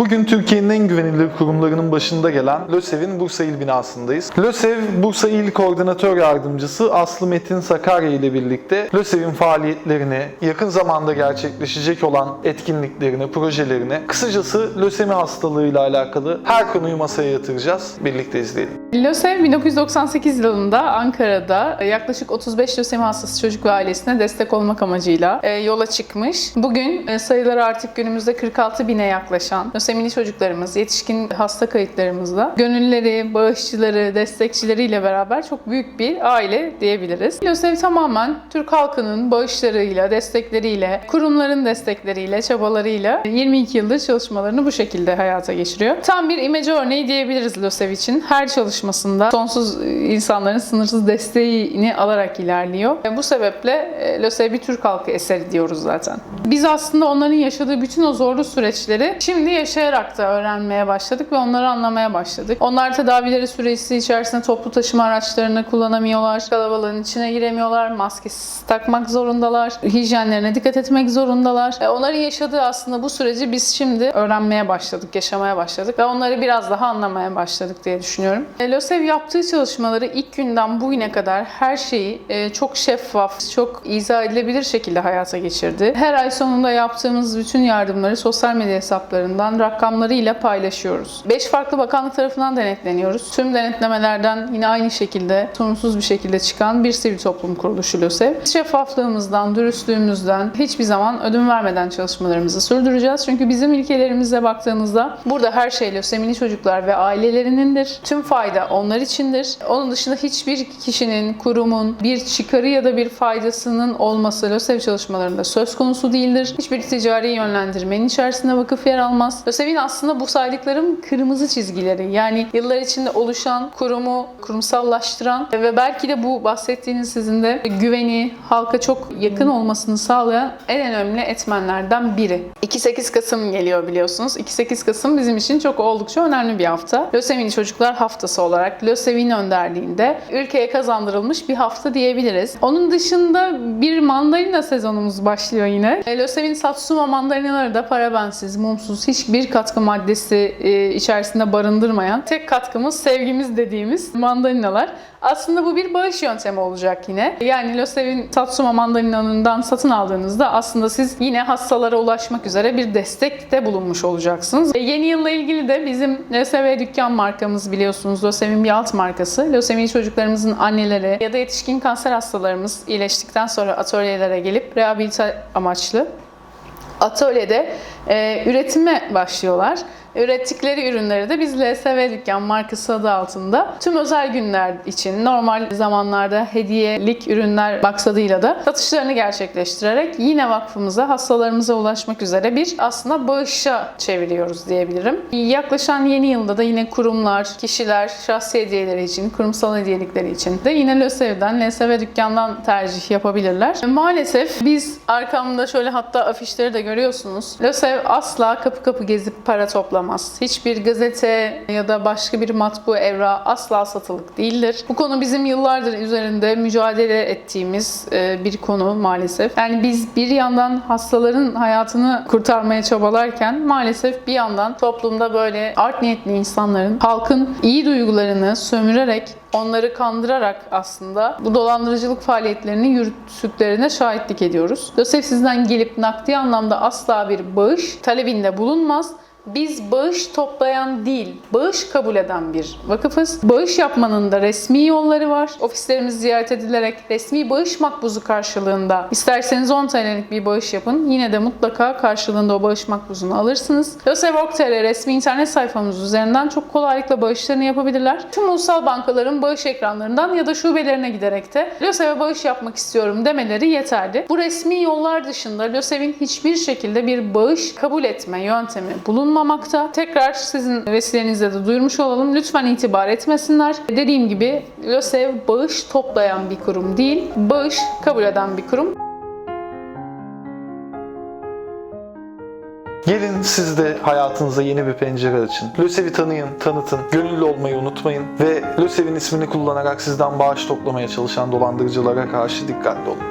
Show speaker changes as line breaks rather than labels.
Bugün Türkiye'nin en güvenilir kurumlarının başında gelen LÖSEV'in Bursa İl binasındayız. LÖSEV Bursa İl Koordinatör Yardımcısı Aslı Metin Sakarya ile birlikte LÖSEV'in faaliyetlerini, yakın zamanda gerçekleşecek olan etkinliklerini, projelerini, kısacası lösemi hastalığıyla alakalı her konuyu masaya yatıracağız. Birlikte izleyelim.
LÖSEV 1998 yılında Ankara'da yaklaşık 35 lösemi hastası çocuk ve ailesine destek olmak amacıyla e, yola çıkmış. Bugün e, sayıları artık günümüzde 46 bine yaklaşan lösemili çocuklarımız, yetişkin hasta kayıtlarımızla gönülleri, bağışçıları, destekçileriyle beraber çok büyük bir aile diyebiliriz. LÖSEV tamamen Türk halkının bağışlarıyla, destekleriyle, kurumların destekleriyle, çabalarıyla 22 yıldır çalışmalarını bu şekilde hayata geçiriyor. Tam bir imece örneği diyebiliriz LÖSEV için. Her çalışmasında sonsuz insanların sınırsız desteğini alarak ilerliyor. Bu sebeple e, LÖSEV bir Türk halkı eseri diyoruz zaten. Biz aslında onların yaşadığı bütün o zorlu süreçleri şimdi yaşayarak da öğrenmeye başladık ve onları anlamaya başladık. Onlar tedavileri süresi içerisinde toplu taşıma araçlarını kullanamıyorlar. Kalabalığın içine giremiyorlar. Maskesiz takmak zorundalar. Hijyenlerine dikkat etmek zorundalar. E, Onların yaşadığı aslında bu süreci biz şimdi öğrenmeye başladık, yaşamaya başladık ve onları biraz daha anlamaya başladık diye düşünüyorum. E, LÖSEV yaptığı çalışmaları ilk günden bugüne kadar her şeyi e, çok şeffaf, çok izah edilebilir şekilde hayata geçirdi. Her ay sonunda yaptığımız bütün yardımları sosyal medya hesaplarından rakamlarıyla paylaşıyoruz. 5 farklı bakanlık tarafından denetleniyoruz. Tüm denetlemelerden yine aynı şekilde sorunsuz bir şekilde çıkan bir sivil toplum kuruluşu LÖSEV. Şeffaflığımızdan, dürüstlüğümüzden hiçbir zaman ödün vermeden çalışmalarımızı sürdüreceğiz. Çünkü bizim ilkelerimize baktığınızda burada her şey lösemili çocuklar ve ailelerinindir. Tüm fayda onlar içindir. Onun dışında hiçbir kişinin, kurumun bir çıkarı ya da bir faydasının olması LÖSEV çalışmalarında söz konusu değildir. Hiçbir ticari yönlendirmenin içerisinde vakıf yer almaz. LÖSEV'in aslında bu saydıklarım kırmızı çizgileri. Yani yıllar içinde oluşan, kurumu kurumsallaştıran ve belki de bu bahsettiğiniz sizin de güveni, halka çok yakın olmasını sağlayan en önemli etmenlerden biri. 2-8 Kasım geliyor biliyorsunuz. 2-8 Kasım bizim için çok oldukça önemli bir hafta. Lösemili Çocuklar Haftası olarak LÖSEV'in önderliğinde ülkeye kazandırılmış bir hafta diyebiliriz. Onun dışında bir mandalina sezonumuz başlıyor yine. E, LÖSEV'in Satsuma mandalinaları da parabensiz, mumsuz, hiçbir katkı maddesi e, içerisinde barındırmayan tek katkımız sevgimiz dediğimiz mandalinalar. Aslında bu bir bağış yöntemi olacak yine. Yani LÖSEV'in Satsuma mandalinanından satın aldığınızda aslında siz yine hastalara ulaşmak üzere bir destekte bulunmuş olacaksınız. E, yeni yılla ilgili de bizim LÖSEV dükkan markamız biliyorsunuz LÖSEV'in bir alt markası. LÖSEV'in çocuklarımızın anneleri ya da yetişkin kanser hastalarımız iyileştikten sonra atölyelere gelip rehabilite amaçlı atölyede e, üretime başlıyorlar. Ürettikleri ürünleri de biz LSV Dükkan markası adı altında tüm özel günler için normal zamanlarda hediyelik ürünler maksadıyla da satışlarını gerçekleştirerek yine vakfımıza, hastalarımıza ulaşmak üzere bir aslında bağışa çeviriyoruz diyebilirim. Yaklaşan yeni yılda da yine kurumlar, kişiler, şahsi hediyeleri için, kurumsal hediyelikleri için de yine LÖSEV'den, LSV Dükkan'dan tercih yapabilirler. Maalesef biz arkamda şöyle hatta afişleri de görüyorsunuz. LÖSEV asla kapı kapı gezip para toplamaz. Hiçbir gazete ya da başka bir matbu evra asla satılık değildir. Bu konu bizim yıllardır üzerinde mücadele ettiğimiz e, bir konu maalesef. Yani biz bir yandan hastaların hayatını kurtarmaya çabalarken maalesef bir yandan toplumda böyle art niyetli insanların halkın iyi duygularını sömürerek onları kandırarak aslında bu dolandırıcılık faaliyetlerini yürüttüklerine şahitlik ediyoruz. LÖSEV sizden gelip nakdi anlamda asla bir bağış talebinde bulunmaz. Biz bağış toplayan değil, bağış kabul eden bir vakıfız. Bağış yapmanın da resmi yolları var. Ofislerimiz ziyaret edilerek resmi bağış makbuzu karşılığında isterseniz 10 TL'lik bir bağış yapın. Yine de mutlaka karşılığında o bağış makbuzunu alırsınız. LÖSEV.tr resmi internet sayfamız üzerinden çok kolaylıkla bağışlarını yapabilirler. Tüm ulusal bankaların bağış ekranlarından ya da şubelerine giderek de LÖSEV'e bağış yapmak istiyorum demeleri yeterli. Bu resmi yollar dışında LÖSEV'in hiçbir şekilde bir bağış kabul etme yöntemi bulunmamakta. Tekrar sizin vesilenizle de duyurmuş olalım. Lütfen itibar etmesinler. Dediğim gibi LÖSEV bağış toplayan bir kurum değil, bağış kabul eden bir kurum.
Gelin siz de hayatınıza yeni bir pencere açın. LÖSEV'i tanıyın, tanıtın, gönüllü olmayı unutmayın ve LÖSEV'in ismini kullanarak sizden bağış toplamaya çalışan dolandırıcılara karşı dikkatli olun.